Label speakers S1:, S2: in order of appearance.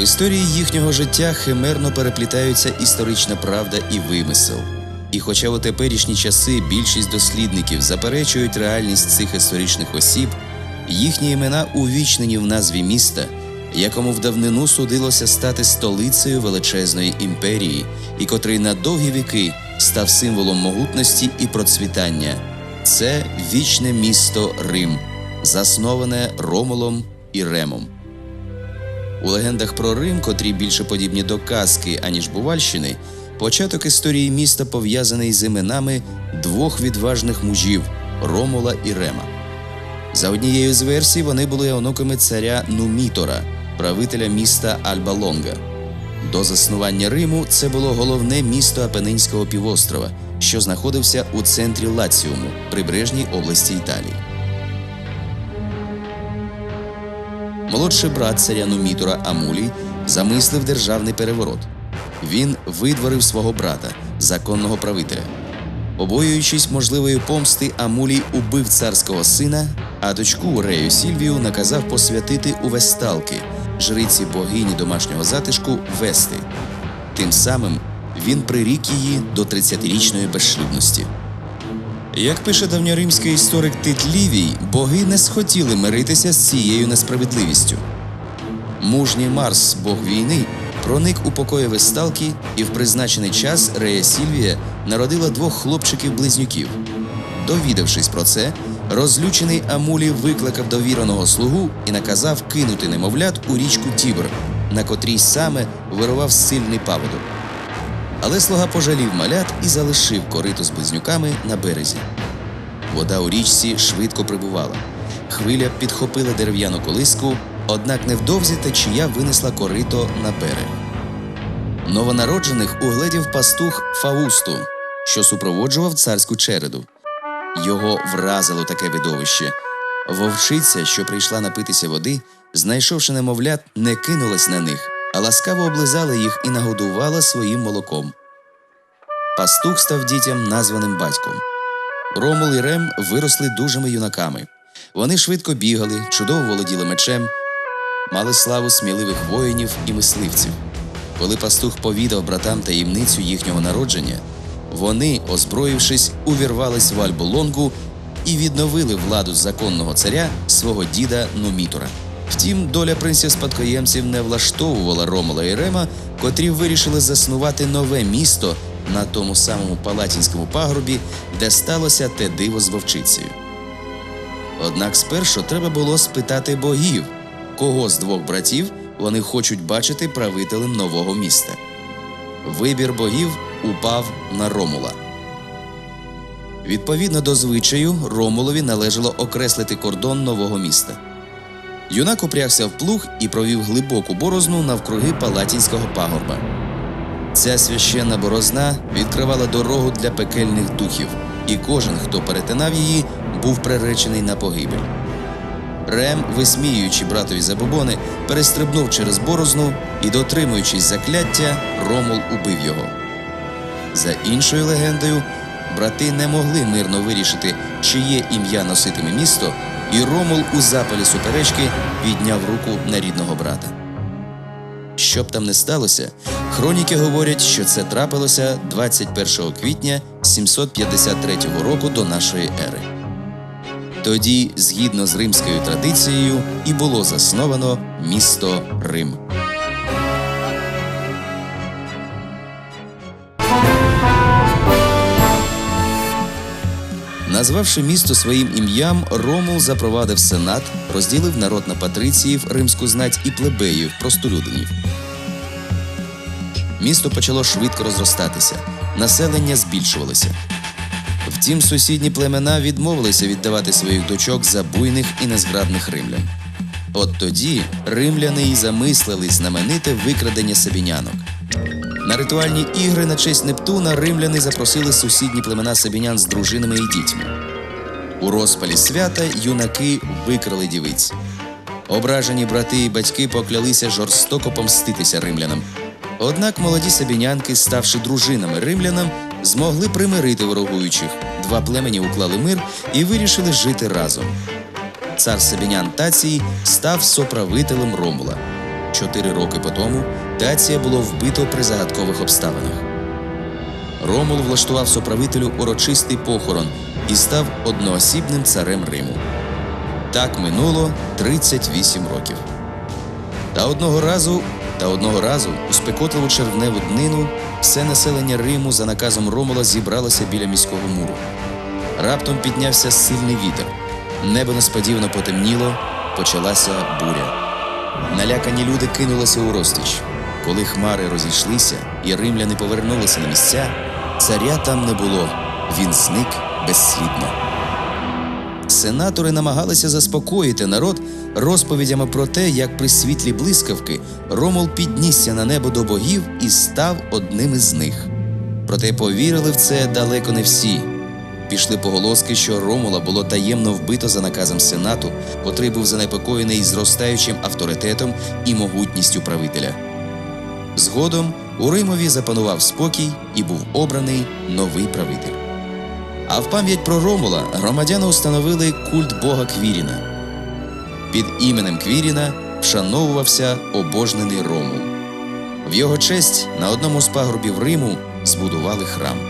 S1: В історії їхнього життя химерно переплітаються історична правда і вимисел. І хоча у теперішні часи більшість дослідників заперечують реальність цих історичних осіб, їхні імена увічнені в назві міста, якому в давнину судилося стати столицею величезної імперії, і котрий на довгі віки став символом могутності і процвітання. Це вічне місто Рим, засноване Ромулом і Ремом. У легендах про Рим, котрі більше подібні до казки, аніж Бувальщини, початок історії міста пов'язаний з іменами двох відважних мужів Ромула і Рема. За однією з версій, вони були онуками царя Нумітора, правителя міста Альба-Лонга. До заснування Риму це було головне місто Апенинського півострова, що знаходився у центрі Лаціуму, прибережній області Італії. Молодший брат царя Нумітора Амулій замислив державний переворот. Він видворив свого брата, законного правителя. Побоюючись можливої помсти, Амулій убив царського сина, а дочку Рею Сільвію наказав посвятити у весталки, жриці богині домашнього затишку Вести. Тим самим він прирік її до 30-річної безшлюбності. Як пише давньоримський історик Тит Лівій, боги не схотіли миритися з цією несправедливістю. Мужній Марс, бог війни, проник у покої весталки, і в призначений час Рея Сільвія народила двох хлопчиків-близнюків. Довідавшись про це, розлючений Амулі викликав довіреного слугу і наказав кинути немовлят у річку Тібр, на котрій саме вирував сильний паводок. Але слуга пожалів малят і залишив корито з близнюками на березі. Вода у річці швидко прибувала. Хвиля підхопила дерев'яну колиску, однак невдовзі течія винесла корито на берег. Новонароджених угледів пастух Фаусту, що супроводжував царську череду. Його вразило таке видовище. Вовчиця, що прийшла напитися води, знайшовши немовлят, не кинулась на них, ласкаво облизала їх і нагодувала своїм молоком. Пастух став дітям названим батьком. Ромул і Рем виросли дужими юнаками. Вони швидко бігали, чудово володіли мечем, мали славу сміливих воїнів і мисливців. Коли пастух повідав братам таємницю їхнього народження, вони, озброївшись, увірвались в Альбу Лонгу і відновили владу законного царя свого діда Нумітора. Втім, доля принців спадкоємців не влаштовувала Ромула і Рема, котрі вирішили заснувати нове місто на тому самому палатінському пагорбі, де сталося те диво з вовчицею. Однак спершу треба було спитати богів, кого з двох братів вони хочуть бачити правителем нового міста. Вибір богів упав на Ромула. Відповідно до звичаю, Ромулові належало окреслити кордон нового міста. Юнак упрягся в плуг і провів глибоку борозну навкруги Палатінського пагорба. Ця священна борозна відкривала дорогу для пекельних духів, і кожен, хто перетинав її, був приречений на погибель. Рем, висміюючи братові забобони, перестрибнув через борозну і, дотримуючись закляття, Ромул убив його. За іншою легендою, брати не могли мирно вирішити, чиє ім'я носитиме місто, і Ромул у запалі суперечки підняв руку на рідного брата. Що б там не сталося, хроніки говорять, що це трапилося 21 квітня 753 року до нашої ери. Тоді, згідно з римською традицією, і було засновано місто Рим. Назвавши місто своїм ім'ям, Ромул запровадив сенат, розділив народ на патриціїв, римську знать і плебеїв, простолюдинів. Місто почало швидко розростатися, населення збільшувалося. Втім, сусідні племена відмовилися віддавати своїх дочок за буйних і незграбних римлян. От тоді римляни й замислили знамените викрадення сабінянок. На ритуальні ігри на честь Нептуна римляни запросили сусідні племена сабінян з дружинами і дітьми. У розпалі свята юнаки викрали дівиць. Ображені брати і батьки поклялися жорстоко помститися римлянам. Однак молоді сабінянки, ставши дружинами римлянам, змогли примирити ворогуючих. Два племені уклали мир і вирішили жити разом. Цар Сабінян Тацій став соправителем Ромула. Чотири роки по тому Тація було вбито при загадкових обставинах. Ромул влаштував соправителю урочистий похорон і став одноосібним царем Риму. Так минуло 38 років. Та одного разу, та одного разу у спекотливу червневу днину все населення Риму за наказом Ромула зібралося біля міського муру. Раптом піднявся сильний вітер. Небо несподівано потемніло, почалася буря. Налякані люди кинулися у розтіч. Коли хмари розійшлися і римляни повернулися на місця, царя там не було. Він зник безслідно. Сенатори намагалися заспокоїти народ розповідями про те, як при світлі блискавки Ромул піднісся на небо до богів і став одним із них. Проте повірили в це далеко не всі. Пішли поголоски, що Ромула було таємно вбито за наказом Сенату, котрий був занепокоєний зростаючим авторитетом і могутністю правителя. Згодом у Римові запанував спокій і був обраний новий правитель. А в пам'ять про Ромула громадяни установили культ бога Квіріна. Під іменем Квіріна вшановувався обожнений Ромул. В його честь на одному з пагорбів Риму збудували храм.